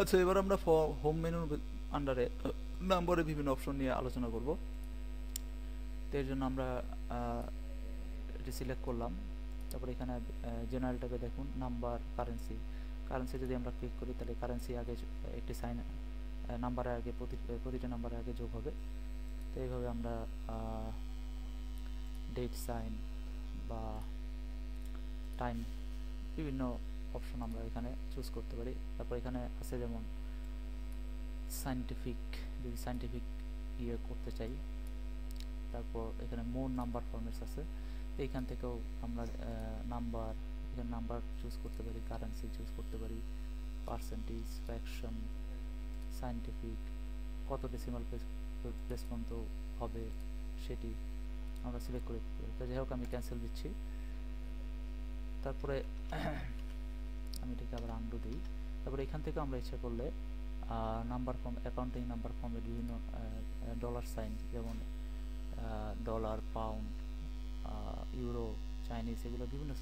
আচ্ছা এবার আমরা হোম মেনুর আন্ডারে নাম্বারে বিভিন্ন অপশন নিয়ে আলোচনা করব। তো এর জন্য আমরা এটি সিলেক্ট করলাম। তারপর এখানে জেনারেল ট্যাবে দেখুন নাম্বার কারেন্সি কারেন্সি যদি আমরা ক্লিক করি, তাহলে কারেন্সি আগে, একটি সাইন নাম্বারের আগে প্রতি, প্রতিটা নাম্বারের আগে যোগ হবে। তো এইভাবে আমরা ডেট সাইন বা টাইম বিভিন্ন অপশন আমরা এখানে চুজ করতে পারি। তারপর এখানে আছে যেমন সাইন্টিফিক যদি সাইন্টিফিক ইয়ে করতে চাই, তারপর এখানে মোর নাম্বার ফরম্যাটস আছে। তো এখান থেকেও আমরা নাম্বার এখানে নাম্বার চুজ করতে পারি কারেন্সি চুজ করতে পারি পার্সেন্টেজ ফ্র্যাকশন সাইন্টিফিক কত ডেসিমাল প্লেস পর্যন্ত হবে সেটি আমরা সিলেক্ট করে তো যাই হোক, আমি ক্যান্সেল দিচ্ছি। তারপরে আমি এটাকে আবার আন্ডু দিই। তারপরে এখান থেকে আমরা ইচ্ছা করলে নাম্বার ফর্ম অ্যাকাউন্টিং নাম্বার ফর্মের বিভিন্ন ডলার সাইন যেমন ডলার পাউন্ড ইউরো চাইনিজ এগুলো বিভিন্ন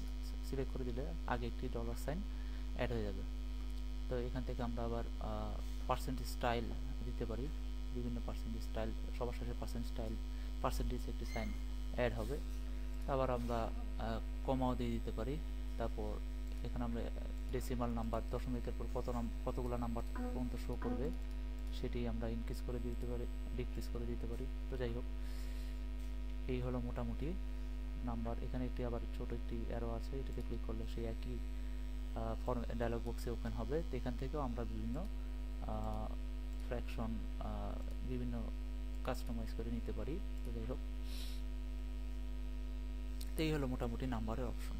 সিলেক্ট করে দিলে আগে একটি ডলার সাইন অ্যাড হয়ে যাবে। তো এখান থেকে আমরা আবার পার্সেন্টেজ স্টাইল দিতে পারি। বিভিন্ন পার্সেন্টেজ স্টাইল সবার শেষে পার্সেন্ট স্টাইল পার্সেন্টেজ একটি সাইন অ্যাড হবে। আবার আমরা কমাও দিয়ে দিতে পারি। তারপর এখানে আমরা ডেসিমাল নাম্বার দশমিকের পর কত কতগুলো নাম্বার পর্যন্ত শো করবে সেটি আমরা ইনক্রিজ করে দিতে পারি ডিক্রিজ করে দিতে পারি। তো যাই হোক এই হলো মোটামুটি নাম্বার এখানে একটি আবার ছোট একটি অ্যারো আছে এটাতে ক্লিক করলে সেই একই ফর্ম ডায়লগ বক্সে ওপেন হবে। তো এখান থেকেও আমরা বিভিন্ন ফ্র্যাকশন বিভিন্ন কাস্টমাইজ করে নিতে পারি। তো যাই হোক তো এই হলো মোটামুটি নাম্বারের অপশন